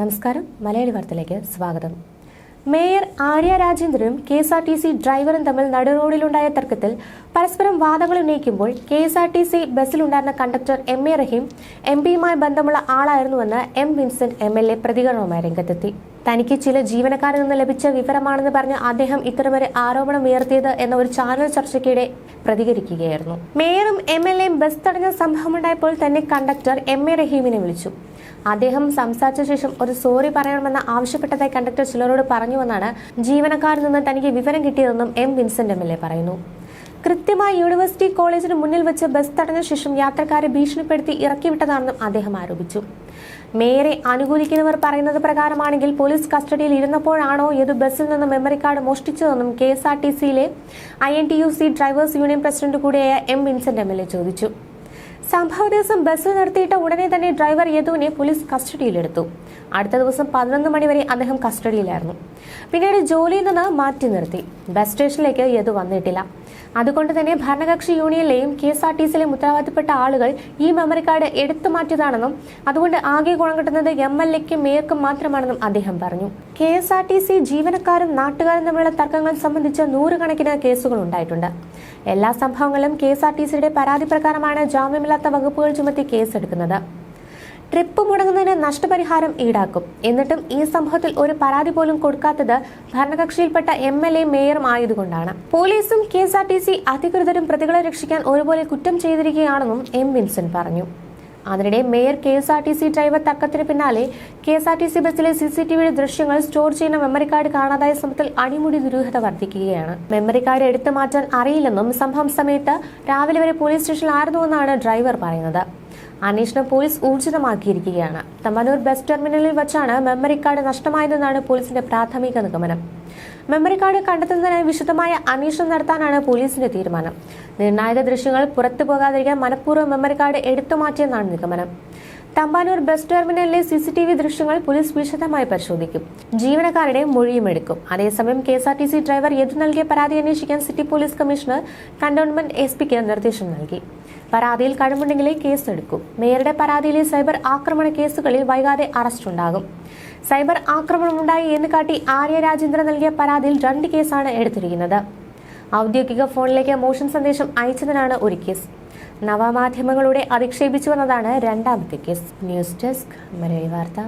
നമസ്കാരം. മലയാളി വാർത്തയിലേക്ക് സ്വാഗതം. Mayor Arya രാജേന്ദ്രനും K S R T C ഡ്രൈവറും തമ്മിൽ നടുറോഡിലുണ്ടായ തർക്കത്തിൽ പരസ്പരം വാദങ്ങൾ ഉന്നയിക്കുമ്പോൾ K S R T C ബസ്സിലുണ്ടായിരുന്ന conductor M A Rahim M പിയുമായി ബന്ധമുള്ള ആളായിരുന്നുവെന്ന് M Vincent M L A പ്രതികരണവുമായി രംഗത്തെത്തി. തനിക്ക് ചില ജീവനക്കാരിൽ നിന്ന് ലഭിച്ച വിവരമാണെന്ന് പറഞ്ഞ് അദ്ദേഹം ഇത്തരമൊരു ആരോപണം ഉയർത്തിയത് എന്ന ഒരു ചാനൽ ചർച്ചയ്ക്കിടെ പ്രതികരിക്കുകയായിരുന്നു. മേയറും എം എൽ എയും ബസ് തടഞ്ഞ സംഭവമുണ്ടായപ്പോൾ തന്നെ കണ്ടക്ടർ എം എ റഹീമിനെ വിളിച്ചു. അദ്ദേഹം സംസാരിച്ച ശേഷം ഒരു സോറി പറയണമെന്ന് ആവശ്യപ്പെട്ടതായി കണ്ടക്ടർ ചിലരോട് പറഞ്ഞുവെന്നാണ് ജീവനക്കാരിൽ നിന്ന് തനിക്ക് വിവരം കിട്ടിയതെന്നും M Vincent M L A പറയുന്നു. കൃത്യമായി യൂണിവേഴ്സിറ്റി കോളേജിന് മുന്നിൽ വെച്ച് ബസ് തടഞ്ഞ ശേഷം യാത്രക്കാരെ ഭീഷണിപ്പെടുത്തി ഇറക്കിവിട്ടതാണെന്നും അദ്ദേഹം ആരോപിച്ചു. മേയറെ അനുകൂലിക്കുന്നവർ പറയുന്നത് പ്രകാരമാണെങ്കിൽ പോലീസ് കസ്റ്റഡിയിൽ ഇരുന്നപ്പോഴാണോ ഏത് ബസ്സിൽ നിന്ന് മെമ്മറി കാർഡ് മോഷ്ടിച്ചതെന്നും കെ എസ് ആർ ടി സിയിലെ I N T U C drivers union president കൂടിയായ M Vincent M L A ചോദിച്ചു. സംഭവ ദിവസം ബസ് നിർത്തിയിട്ട ഉടനെ തന്നെ ഡ്രൈവർ യദുവിനെ പോലീസ് കസ്റ്റഡിയിലെടുത്തു. അടുത്ത ദിവസം പതിനൊന്ന് മണിവരെ അദ്ദേഹം കസ്റ്റഡിയിലായിരുന്നു. പിന്നീട് ജോലിയിൽ നിന്ന് മാറ്റി നിർത്തി. ബസ് സ്റ്റേഷനിലേക്ക് യദു വന്നിട്ടില്ല. അതുകൊണ്ട് തന്നെ ഭരണകക്ഷി യൂണിയനിലെയും കെ എസ് ആർ ടി സിയിലെയും ഉത്തരവാദിത്തപ്പെട്ട ആളുകൾ ഈ മെമ്മറി കാർഡ് എടുത്തു മാറ്റിയതാണെന്നും അതുകൊണ്ട് ആകെ ഗുണം കിട്ടുന്നത് എം എൽ എക്കും മേയർക്കും മാത്രമാണെന്നും അദ്ദേഹം പറഞ്ഞു. K S R T C ജീവനക്കാരും നാട്ടുകാരും തമ്മിലുള്ള തർക്കങ്ങൾ സംബന്ധിച്ച് നൂറുകണക്കിന് കേസുകൾ ഉണ്ടായിട്ടുണ്ട്. എല്ലാ സംഭവങ്ങളും കെ എസ് ആർ ടി സിയുടെ പരാതി പ്രകാരമാണ് ജാമ്യമില്ലാത്ത വകുപ്പുകൾ ചുമത്തി കേസെടുക്കുന്നത്. ട്രിപ്പ് മുടങ്ങുന്നതിന് നഷ്ടപരിഹാരം ഈടാക്കും. എന്നിട്ടും ഈ സംഭവത്തിൽ ഒരു പരാതി പോലും കൊടുക്കാത്തത് ഭരണകക്ഷിയിൽപ്പെട്ട എം എൽ എ മേയറും ആയതുകൊണ്ടാണ്. പോലീസും K S R T C അധികൃതരും പ്രതികളെ രക്ഷിക്കാൻ ഒരുപോലെ കുറ്റം ചെയ്തിരിക്കുകയാണെന്നും എം വിൻസെന്റ് പറഞ്ഞു. അതിനിടെ mayor K S R T C driver തക്കത്തിന് പിന്നാലെ K S R T C ബസ്സിലെ സി സി ടി വിയുടെ ദൃശ്യങ്ങൾ സ്റ്റോർ ചെയ്യുന്ന മെമ്മറി കാർഡ് കാണാതായ സംഭവത്തിൽ അടിമുടി ദുരൂഹത വർദ്ധിക്കുകയാണ്. മെമ്മറി കാർഡ് എടുത്തു മാറ്റാൻ അറിയില്ലെന്നും സംഭവം സമയത്ത് രാവിലെ വരെ പോലീസ് സ്റ്റേഷനിലായിരുന്നുവെന്നാണ് ഡ്രൈവർ പറയുന്നത്. അന്വേഷണം പോലീസ് ഊർജിതമാക്കിയിരിക്കുകയാണ്. തമ്പാനൂർ ബസ് ടെർമിനലിൽ വച്ചാണ് മെമ്മറി കാർഡ് നഷ്ടമായതെന്നാണ് പോലീസിന്റെ പ്രാഥമിക നിഗമനം. മെമ്മറി കാർഡ് കണ്ടെത്തുന്നതിനായി വിശദമായ അന്വേഷണം നടത്താനാണ് പോലീസിന്റെ തീരുമാനം. നിർണായക ദൃശ്യങ്ങൾ പുറത്തു പോകാതിരിക്കാൻ മനഃപൂർവം മെമ്മറി കാർഡ് എടുത്തു മാറ്റിയെന്നാണ് നിഗമനം. തമ്പാനൂർ ബസ് ടെർമിനലിലെ സി സി ടി വി ദൃശ്യങ്ങൾ പോലീസ് വിശദമായി പരിശോധിക്കും. ജീവനക്കാരുടെ മൊഴിയും എടുക്കും. അതേസമയം K S R T C driver Yadu നൽകിയ പരാതി അന്വേഷിക്കാൻ city police commissioner cantonment S പിക്ക് നിർദ്ദേശം നൽകി. പരാതിയിൽ കഴിവുണ്ടെങ്കിലേ കേസെടുക്കും മേയറുടെ പരാതിയിലെ സൈബർ ആക്രമണ കേസുകളിൽ വൈകാതെ അറസ്റ്റുണ്ടാകും സൈബർ ആക്രമണമുണ്ടായി എന്ന് കാട്ടി ആര്യ രാജേന്ദ്രൻ നൽകിയ പരാതിയിൽ രണ്ട് കേസാണ് എടുത്തിരിക്കുന്നത്. ഔദ്യോഗിക ഫോണിലേക്ക് മോഷൻ സന്ദേശം അയച്ചതിനാണ് ഒരു കേസ്. നവമാധ്യമങ്ങളോടെ അധിക്ഷേപിച്ചുവെന്നതാണ് രണ്ടാമത്തെ കേസ്. ന്യൂസ് ഡെസ്ക് മലയാളി വാർത്ത.